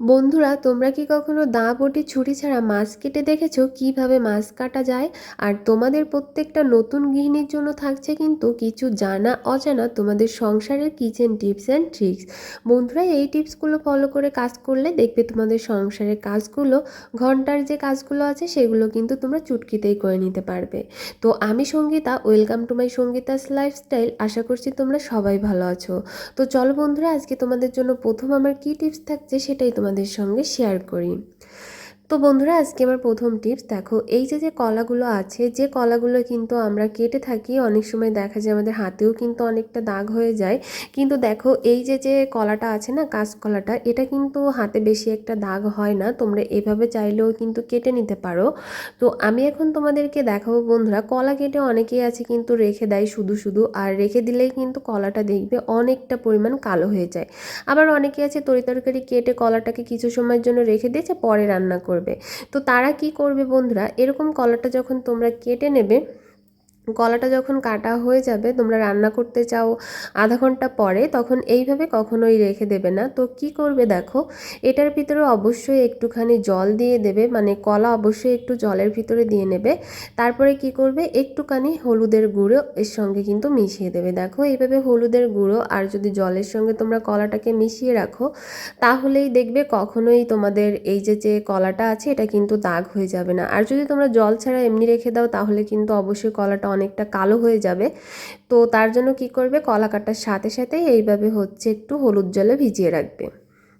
বন্ধুরা, তোমরা কি কখনো দা বটি ছুরি ছাড়া মাছ কেটে দেখেছ? কীভাবে মাছ কাটা যায়? আর তোমাদের প্রত্যেকটা নতুন গৃহিণীর জন্য থাকছে কিন্তু কিছু জানা অজানা তোমাদের সংসারের কিচেন টিপস অ্যান্ড ট্রিক্স। বন্ধুরা, এই টিপসগুলো ফলো করে কাজ করলে দেখবে তোমাদের সংসারের কাজগুলো, ঘণ্টার যে কাজগুলো আছে সেগুলো কিন্তু তোমরা চুটকিতেই করে নিতে পারবে। তো আমি Sangeeta, welcome to my Sangeeta's lifestyle. আশা করছি তোমরা সবাই ভালো আছো। তো চলো বন্ধুরা, আজকে তোমাদের জন্য প্রথম আমার কী টিপস থাকছে সেটাই তোমাদের সঙ্গে শেয়ার করি। তো বন্ধুরা, আজকে আমার প্রথম টিপস। দেখো, এই যে যে কলাগুলো আছে, যে কলাগুলো কিন্তু আমরা কেটে থাকি, অনেক সময় দেখা যায় আমাদের হাতেও কিন্তু অনেকটা দাগ হয়ে যায়। কিন্তু দেখো, এই যে যে কলাটা আছে না কাঁচকলাটা এটা কিন্তু হাতে বেশি একটা দাগ হয় না। তোমরা এভাবে চাইলেও কিন্তু কেটে নিতে পারো। তো আমি এখন তোমাদেরকে দেখাবো বন্ধুরা, কলা কেটে অনেকেই আছে কিন্তু রেখে দেয় শুধু শুধু। আর রেখে দিলেই কিন্তু কলাটা দেখবে অনেকটা পরিমাণ কালো হয়ে যায়। আবার অনেকে আছে তরিতরকারি কেটে কলাটাকে কিছু সময়ের জন্য রেখে দিয়েছে, পরে রান্না করবে। করবে। তো তারা কি করবে বন্ধুরা? এরকম কলাটা যখন তোমরা কেটে নেবে কলাটা যখন কাটা হয়ে যাবে, তোমরা রান্না করতে চাও আধা ঘণ্টা পরে, তখন এইভাবে কখনোই রেখে দেবে না। তো কি করবে দেখো, এটার ভিতরে অবশ্যই একটুখানি জল দিয়ে দেবে মানে কলা অবশ্যই একটু জলের ভিতরে দিয়ে নেবে। তারপরে কি করবে, একটুখানি হলুদের গুঁড়ো এর সঙ্গে কিন্তু মিশিয়ে দেবে। দেখো, এইভাবে হলুদের গুঁড়ো আর যদি জলের সঙ্গে তোমরা কলাটাকে মিশিয়ে রাখো, তাহলেই দেখবে কখনোই তোমাদের এই যে যে কলাটা আছে, এটা কিন্তু দাগ হয়ে যাবে না। আর যদি তোমরা জল ছাড়া এমনি রেখে দাও, তাহলে কিন্তু অবশ্যই কলাটা অনেকটা কালো হয়ে যাবে। তো তার জন্য কি করবে? কলাকাটার সাথে সাথে এইভাবে হচ্ছে একটু হলুদ জলে ভিজিয়ে রাখবে।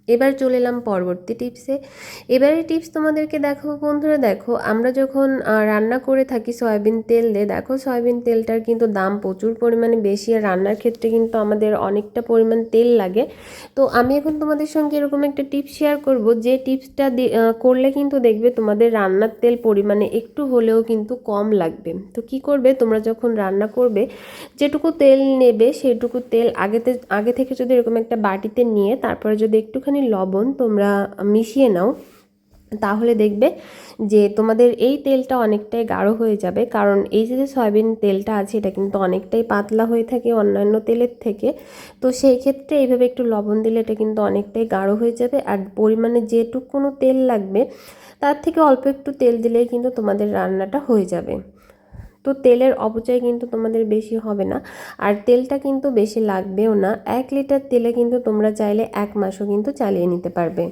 এবার চলে এলাম পরবর্তী টিপসে। এবারে টিপস তোমাদেরকে দেখো বন্ধুরা, দেখো আমরা যখন রান্না করে থাকি সয়াবিন তেল দিয়ে, দেখো সয়াবিন তেলটার কিন্তু দাম প্রচুর পরিমাণে বেশি আর রান্নার ক্ষেত্রে কিন্তু আমাদের অনেকটা পরিমাণ তেল লাগে। তো আমি এখন তোমাদের সঙ্গে এরকম একটা টিপস শেয়ার করব, যে টিপসটা করলে কিন্তু দেখবে তোমাদের রান্নার তেল পরিমাণে একটু হলেও কিন্তু কম লাগবে। তো কি করবে? তোমরা যখন রান্না করবে, যেটুকু তেল নেবে সেটুকু তেল আগেতে, আগে থেকে যদি এরকম একটা বাটিতে নিয়ে তারপরে যদি একটুখানি একটুখানি লবণ তোমরা মিশিয়ে নাও, তাহলে দেখবে যে তোমাদের এই তেলটা অনেকটাই গাঢ় হয়ে যাবে। কারণ এই যে সয়াবিন তেলটা আছে, এটা কিন্তু অনেকটাই পাতলা হয়ে থাকে অন্যান্য তেলের থেকে। তো সেই ক্ষেত্রে এইভাবে একটু লবণ দিলে এটা কিন্তু অনেকটাই গাঢ় হয়ে যাবে। আর পরিমাণে যেটুকুনো তেল লাগবে, তার থেকে অল্প একটু তেল দিলেই কিন্তু তোমাদের রান্নাটা হয়ে যাবে। তো তেলের অপচয় কিন্তু তোমাদের বেশি হবে না। আর তেলটা কিন্তু বেশি লাগবেও না। এক লিটার তেলে কিন্তু তোমরা চাইলে এক মাসও কিন্তু চালিয়ে নিতে পারবে।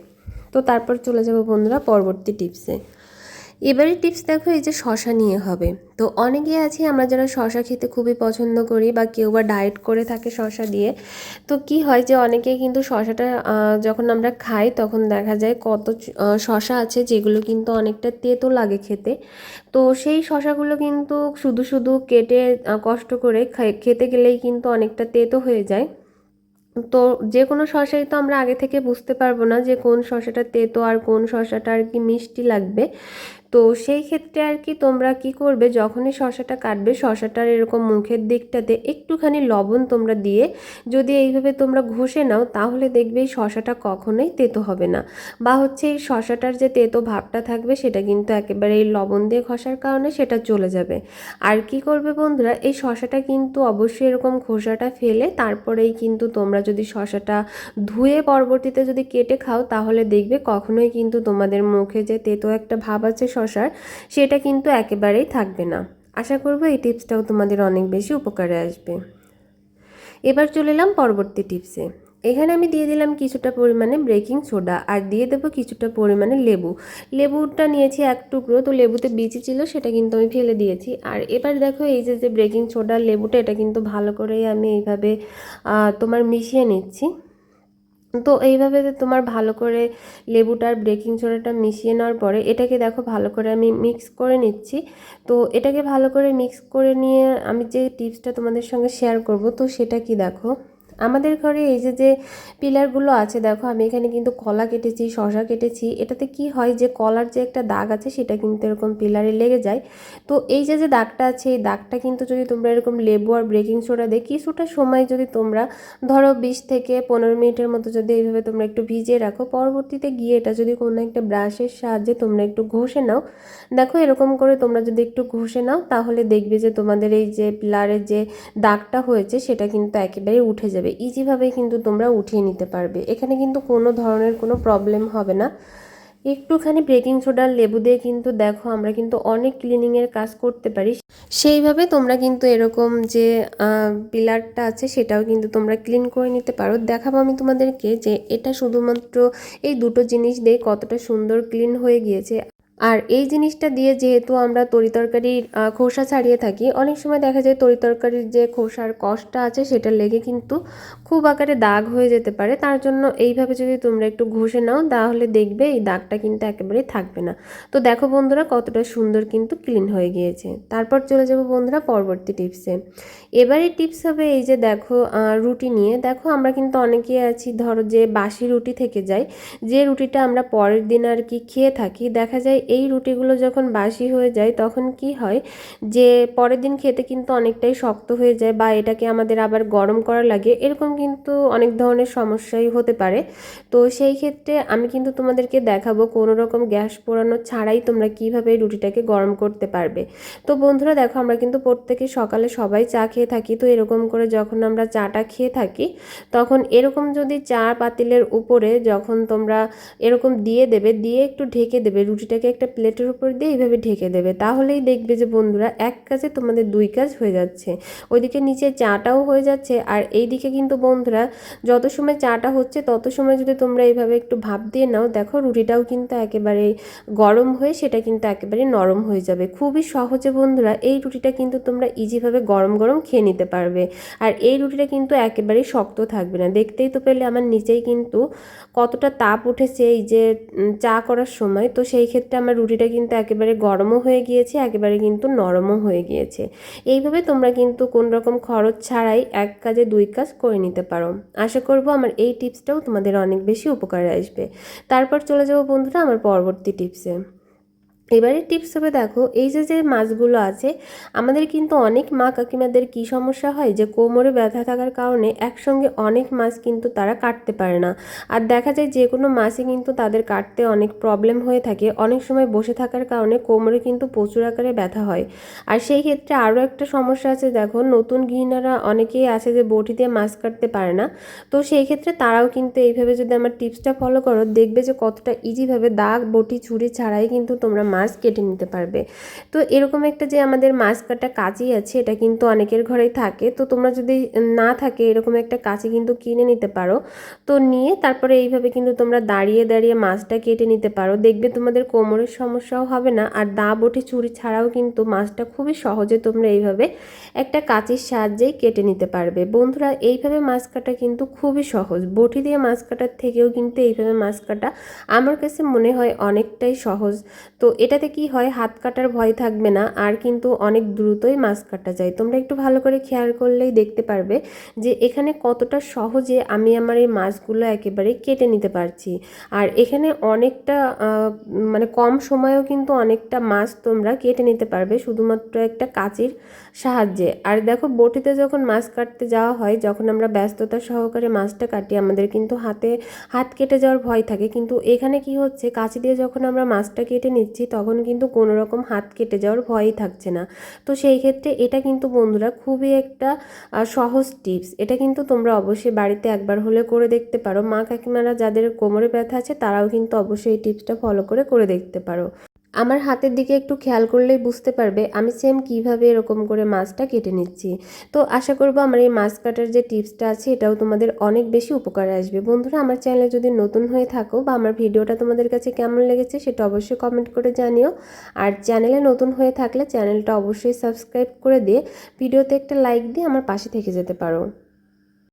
তো তারপর চলে যাব বন্ধুরা পরবর্তী টিপসে। এবারে টিপস দেখো, এই যে শশা নিয়ে হবে। তো অনেকেই আছে, আমরা যারা শশা খেতে খুবই পছন্দ করি বা কেউ বা ডায়েট করে থাকে শশা দিয়ে, তো কি হয় যে অনেকেই কিন্তু শশাটা যখন আমরা খাই তখন দেখা যায় কত শশা আছে যেগুলো কিন্তু অনেকটা তেতো লাগে খেতে। তো সেই শশাগুলো কিন্তু শুধু শুধু কেটে কষ্ট করে খেতে গেলেই কিন্তু অনেকটা তেতো হয়ে যায়। তো যে কোনো শশাই তো আমরা আগে থেকে বুঝতে পারব না যে কোন শশাটা তেতো আর কোন শশাটা আর কি মিষ্টি লাগবে। তো সেই ক্ষেত্রে আর কি তোমরা কি করবে? যখনই শশাটা কাটবে, শশাটার এরকম মুখের দিকটাতে একটুখানি লবণ তোমরা দিয়ে যদি এইভাবে তোমরা ঘষে নাও, তাহলে দেখবে এই শশাটা কখনোই তেতো হবে না। বা হচ্ছে এই শশাটার যে তেতো ভাবটা থাকবে, সেটা কিন্তু একেবারে এই লবণ দিয়ে ঘষার কারণে সেটা চলে যাবে। আর কি করবে বন্ধুরা? এই শশাটা কিন্তু অবশ্যই এরকম খোসাটা ফেলে তারপরেই কিন্তু তোমরা যদি শশাটা ধুয়ে পরবর্তীতে যদি কেটে খাও, তাহলে দেখবে কখনোই কিন্তু তোমাদের মুখে যে তেতো একটা ভাব আছে শশার সেটা কিন্তু একেবারেই থাকবে না। আশা করব এই টিপসটাও তোমাদের অনেক বেশি উপকারে আসবে। এবার চলে এলাম পরবর্তী টিপসে। এখানে আমি দিয়ে দিলাম কিছুটা পরিমাণে বেকিং সোডা আর দিয়ে দেবো কিছুটা পরিমাণে লেবু। লেবুটা নিয়েছি এক টুকরো, তো লেবুতে বিচি ছিল, সেটা কিন্তু আমি ফেলে দিয়েছি। আর এবার দেখো এই যে যে বেকিং সোডা লেবুটা, এটা কিন্তু ভালো করেই আমি এইভাবে তোমার মিশিয়ে নিচ্ছি। তো এইভাবে তোমার ভালো করে লেবুটার বেকিং সোডাটা মিশিয়ে নেওয়ার পরে এটাকে দেখো ভালো করে আমি মিক্স করে নিচ্ছি। তো এটাকে ভালো করে মিক্স করে নিয়ে আমি যে টিপসটা তোমাদের সঙ্গে শেয়ার করব, তো সেটা কি দেখো? আমাদের ঘরে এই যে যে পিলারগুলো আছে, দেখো আমি এখানে কিন্তু কলা কেটেছি শশা কেটেছি। এটাতে কি হয় যে, কলার যে একটা দাগ আছে, সেটা কিন্তু এরকম পিলারে লেগে যায়। তো এই যে যে দাগটা আছে, এই দাগটা কিন্তু যদি তোমরা এরকম লেবু আর ব্রেকিং সোডা দিয়ে কিছুটা সময় যদি তোমরা ধরো বিশ থেকে পনেরো মিনিটের মতো যদি এইভাবে তোমরা একটু ভিজিয়ে রাখো, পরবর্তীতে গিয়ে এটা যদি কোনো একটা ব্রাশের সাহায্যে তোমরা একটু ঘষে নাও। দেখো এরকম করে তোমরা যদি একটু ঘষে নাও, তাহলে দেখবে যে তোমাদের এই যে পিলারের যে দাগটা হয়েছে, সেটা কিন্তু একেবারে উঠে যাবে। ইজিভাবেই কিন্তু তোমরা উঠিয়ে নিতে পারবে। এখানে কিন্তু কোনো ধরনের কোনো প্রবলেম হবে না। একটুখানি বেকিং সোডার লেবু দিয়ে কিন্তু দেখো আমরা কিন্তু অনেক ক্লিনিংয়ের কাজ করতে পারি। সেইভাবে তোমরা কিন্তু এরকম যে পিলারটা আছে সেটাও কিন্তু তোমরা ক্লিন করে নিতে পারো। দেখাবো আমি তোমাদেরকে যে এটা শুধুমাত্র এই দুটো জিনিস দিয়ে কতটা সুন্দর ক্লিন হয়ে গিয়েছে। আর এই জিনিসটা দিয়ে যেহেতু আমরা তরিতরকারির খোসা ছাড়িয়ে থাকি, অনেক সময় দেখা যায় তরিতরকারির যে খোসার কষটা আছে সেটা লেগে কিন্তু খুব আকারে দাগ হয়ে যেতে পারে। তার জন্য এইভাবে যদি তোমরা একটু ঘষে নাও, তাহলে দেখবে এই দাগটা কিন্তু একেবারেই থাকবে না। তো দেখো বন্ধুরা, কতটা সুন্দর কিন্তু ক্লিন হয়ে গিয়েছে। তারপর চলে যাব বন্ধুরা পরবর্তী টিপসে। এবারে টিপস হবে এই যে দেখো রুটি নিয়ে। দেখো আমরা কিন্তু অনেকেই আছি, ধরো যে বাসি রুটি থেকে যায় যে রুটিটা আমরা পরের দিন আর কি খেয়ে থাকি, দেখা যায় এই রুটিগুলো যখন বাসি হয়ে যায়, তখন কি হয় যে পরের দিন খেতে কিন্তু অনেকটাই শক্ত হয়ে যায় বা এটাকে আমাদের আবার গরম করা লাগে, এরকম কিন্তু অনেক ধরনের সমস্যাই হতে পারে। তো সেই ক্ষেত্রে আমি কিন্তু তোমাদেরকে দেখাবো কোনো রকম গ্যাস পোড়ানো ছাড়াই তোমরা কীভাবে এই রুটিটাকে গরম করতে পারবে। তো বন্ধুরা দেখো, আমরা কিন্তু প্রত্যেকে সকালে সবাই চা খেয়ে থাকি, তো এরকম করে যখন আমরা চাটা খেয়ে থাকি, তখন এরকম যদি চা পাতিলের উপরে যখন তোমরা এরকম দিয়ে দেবে, দিয়ে একটু ঢেকে দেবে, রুটিটাকে একটা প্লেটের উপর দিয়ে এইভাবে ঢেকে দেবে। তাহলেই দেখবে যে বন্ধুরা, এক কাজে তোমাদের দুই কাজ হয়ে যাচ্ছে। ওইদিকে নিচে চাটাও হয়ে যাচ্ছে আর এই দিকে কিন্তু বন্ধুরা, যত সময় চাটা হচ্ছে তত সময় যদি তোমরা এইভাবে একটু ভাপ দিয়ে নাও, দেখো রুটিটাও কিন্তু একেবারে গরম হয়ে সেটা কিন্তু একেবারে নরম হয়ে যাবে। খুবই সহজে বন্ধুরা, এই রুটিটা কিন্তু তোমরা ইজিভাবে গরম গরম খেয়ে নিতে পারবে। আর এই রুটিটা কিন্তু একেবারেই শক্ত থাকবে না। দেখতেই তো পেলে আমার নিচেই কিন্তু কতটা তাপ উঠেছে এই যে চা করার সময়। তো সেই ক্ষেত্রে আমার রুটিটা কিন্তু একেবারে গরমও হয়ে গিয়েছে, একেবারে কিন্তু নরমও হয়ে গিয়েছে। এইভাবে তোমরা কিন্তু কোন রকম খরচ ছাড়াই এক কাজে দুই কাজ করে নিতে পারো। আশা করব আমার এই টিপসটাও তোমাদের অনেক বেশি উপকারে আসবে। তারপর চলে যাব বন্ধুরা আমার পরবর্তী টিপসে। এবারে টিপস হবে দেখো, এই যে যে মাছগুলো আছে, আমাদের কিন্তু অনেক মা কাকিমাদের কি সমস্যা হয় যে, কোমরে ব্যথা থাকার কারণে একসঙ্গে অনেক মাছ কিন্তু তারা কাটতে পারে না। আর দেখা যায় যে, কোনো মাছই কিন্তু তাদের কাটতে অনেক প্রবলেম হয়ে থাকে, অনেক সময় বসে থাকার কারণে কোমরে কিন্তু প্রচুর আকারে ব্যথা হয়। আর সেই ক্ষেত্রে আরও একটা সমস্যা আছে, দেখো, নতুন গৃহিণীরা অনেকেই আছে যে বটি দিয়ে মাছ কাটতে পারে না। তো সেই ক্ষেত্রে তারাও কিন্তু এইভাবে যদি আমার টিপসটা ফলো করো, দেখবে যে, কতটা ইজিভাবে দাগ, বটি, ছুরি ছাড়াই কিন্তু তোমরা মাছ মাছ কেটে নিতে পারবে। তো এরকম একটা যে আমাদের মাছ কাটা কাঁচি আছে, এটা কিন্তু অনেকের ঘরেই থাকে। তো তোমরা যদি না থাকে, এরকম একটা কাঁচি কিন্তু কিনে নিতে পারো। তো নিয়ে তারপরে এইভাবে কিন্তু তোমরা দাঁড়িয়ে দাঁড়িয়ে মাছটা কেটে নিতে পারো। দেখবে তোমাদের কোমরের সমস্যাও হবে না, আর দা বটি চুরি ছাড়াও কিন্তু মাছটা খুবই সহজে তোমরা এইভাবে একটা কাঁচির সাহায্যেই কেটে নিতে পারবে। বন্ধুরা, এইভাবে মাছ কাটা কিন্তু খুবই সহজ। বটি দিয়ে মাছ কাটার থেকেও কিন্তু এইভাবে মাছ কাটা আমার কাছে মনে হয় অনেকটাই সহজ। তো এটাতে কি হয়, হাত কাটার ভয় থাকবে না, আর কিন্তু অনেক দ্রুতই মাছ কাটা যায়। তোমরা একটু ভালো করে খেয়াল করলেই দেখতে পারবে যে এখানে কতটা সহজে আমি আমার এই মাছগুলো একেবারে কেটে নিতে পারছি। আর এখানে অনেকটা মানে কম সময়েও কিন্তু অনেকটা মাছ তোমরা কেটে নিতে পারবে, শুধুমাত্র একটা কাঁচির সাহায্যে। আর দেখো, বটিতে যখন মাছ কাটতে যাওয়া হয়, যখন আমরা ব্যস্ততা সহকারে মাছটা কাটি, আমাদের কিন্তু হাতে হাত কেটে যাওয়ার ভয় থাকে। কিন্তু এখানে কি হচ্ছে, কাঁচি দিয়ে যখন আমরা মাছটা কেটে নিচ্ছি তখন কিন্তু কোনো রকম হাত কেটে যাওয়ার ভয়ই থাকছে না। তো সেই ক্ষেত্রে এটা কিন্তু বন্ধুরা খুবই একটা সহজ টিপস। এটা কিন্তু তোমরা অবশ্যই বাড়িতে একবার হলে করে দেখতে পারো। মা কাকিমারা যাদের কোমরে ব্যথা আছে তারাও কিন্তু অবশ্যই এই টিপসটা ফলো করে করে দেখতে পারো। আমার হাতের দিকে একটু খেয়াল করলেই বুঝতে পারবে আমি সেম কীভাবে এরকম করে মাছটা কেটে নিচ্ছি। তো আশা করব আমার এই মাছ কাটার যে টিপসটা আছে, এটাও তোমাদের অনেক বেশি উপকার আসবে। বন্ধুরা, আমার চ্যানেলে যদি নতুন হয়ে থাকো বা আমার ভিডিওটা তোমাদের কাছে কেমন লেগেছে সেটা অবশ্যই কমেন্ট করে জানিও। আর চ্যানেলে নতুন হয়ে থাকলে চ্যানেলটা অবশ্যই সাবস্ক্রাইব করে দিয়ে ভিডিওতে একটা লাইক দিয়ে আমার পাশে থেকে যেতে পারো।